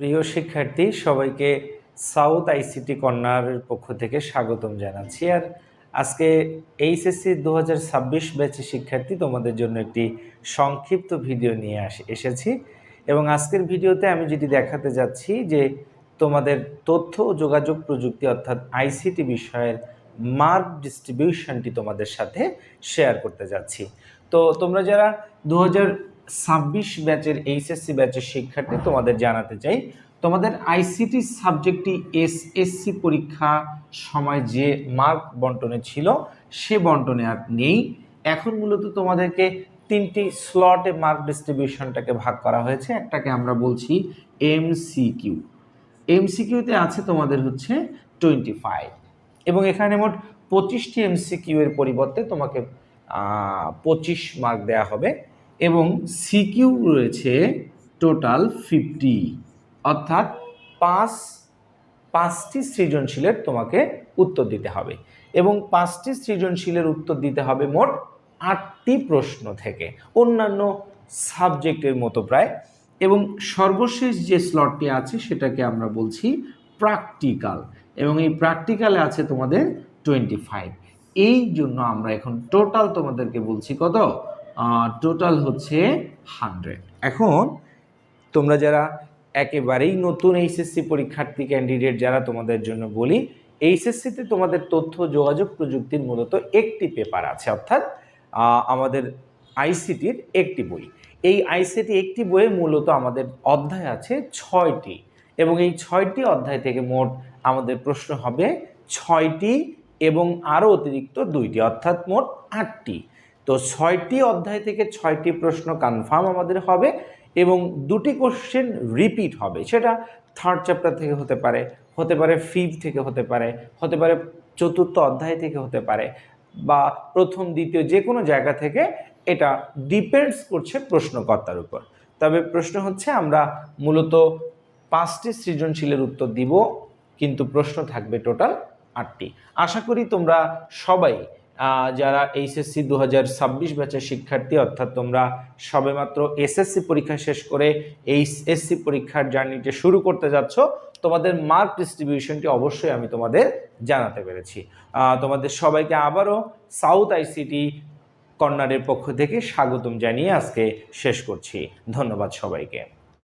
প্রিয় শিক্ষার্থী, সবাইকে সাউথ আইসিটি কর্নারের পক্ষ থেকে স্বাগতম জানাচ্ছি। আর আজকে এইচএসসি দু হাজার ছাব্বিশ ব্যাচের শিক্ষার্থী তোমাদের জন্য একটি সংক্ষিপ্ত ভিডিও নিয়ে আস, এসেছি। এবং আজকের ভিডিওতে আমি যেটি দেখাতে যাচ্ছি যে তোমাদের তথ্য ও যোগাযোগ প্রযুক্তি অর্থাৎ আইসিটি বিষয়ের মার্ক ডিস্ট্রিবিউশনটি তোমাদের সাথে শেয়ার করতে যাচ্ছি। তো তোমরা যারা দু হাজার ছাব্বিশ ব্যাচের এইচএসসি ব্যাচের শিক্ষার্থী তোমাদের জানাতে চাই। তোমাদের আইসিটি সাবজেক্টটি এসএসসি পরীক্ষা সময় যে মার্ক বন্টনে ছিল, সে বন্টনে আর নেই। এখন মূলত তোমাদেরকে তিনটি স্লটে মার্ক ডিস্ট্রিবিউশনটাকে ভাগ করা হয়েছে, একটাকে আমরা বলছি এমসিকিউ। এমসিকিউতে আছে তোমাদের হচ্ছে টোয়েন্টি ফাইভ এবং এখানে মোট পঁচিশটি এমসিকিউ এর পরিবর্তে তোমাকে পঁচিশ মার্ক দেওয়া হবে। এবং সিকিউ রয়েছে টোটাল ফিফটি। অর্থাৎ পাঁচ, পাঁচটি সৃজনশীলের তোমাকে উত্তর দিতে হবে। এবং পাঁচটি সৃজনশীলের উত্তর দিতে হবে মোট আটটি প্রশ্ন থেকে। অন্যান্য সাবজেক্টের মতো প্রায়। এবং সর্বশেষ যে স্লটটি আছে সেটাকে আমরা বলছি প্র্যাকটিক্যাল এবং এই প্র্যাকটিক্যালে আছে তোমাদের টোয়েন্টি ফাইভ এই জন্য আমরা এখন টোটাল তোমাদেরকে বলছি কত? টোটাল হচ্ছে হান্ড্রেড এখন তোমরা যারা একেবারেই নতুন এইচএসসি পরীক্ষার্থী ক্যান্ডিডেট যারা তোমাদের জন্য বলি এইচএসসিতে তোমাদের তথ্য, যোগাযোগ প্রযুক্তির মূলত একটি পেপার আছে, অর্থাৎ আমাদের আইসিটির একটি বই। এই আইসিটি একটি বইয়ে মূলত আমাদের অধ্যায় আছে ছয়টি এবং এই ছয়টি অধ্যায় থেকে মোট আমাদের প্রশ্ন হবে ছয়টি এবং আরও অতিরিক্ত দুইটি, অর্থাৎ মোট আটটি। তো ছয়টি অধ্যায় থেকে ছয়টি প্রশ্ন কনফার্ম আমাদের হবে এবং দুটি কোশ্চেন রিপিট হবে। সেটা থার্ড চ্যাপ্টার থেকে হতে পারে হতে পারে ফিফ থেকে হতে পারে হতে পারে চতুর্থ অধ্যায় থেকে হতে পারে বা প্রথম, দ্বিতীয় যে কোনো জায়গা থেকে এটা ডিপেন্ডস করছে প্রশ্নকর্তার উপর। তবে প্রশ্ন হচ্ছে আমরা মূলত পাঁচটি সৃজনশীলের উত্তর দিব, কিন্তু প্রশ্ন থাকবে টোটাল আটটি। আশা করি তোমরা সবাই যারা এইচএসসি দু হাজার ছাব্বিশ ব্যাচের শিক্ষার্থী, অর্থাৎ তোমরা সবেমাত্র এসএসসি পরীক্ষা শেষ করে এইচএসসি পরীক্ষার জার্নিটি শুরু করতে যাচ্ছ, তোমাদের মার্ক ডিস্ট্রিবিউশনটি অবশ্যই আমি তোমাদের জানাতে পেরেছি। তোমাদের সবাইকে আবারও সাউথ আইসিটি কর্নারের পক্ষ থেকে স্বাগতম জানিয়ে আজকে শেষ করছি। ধন্যবাদ সবাইকে।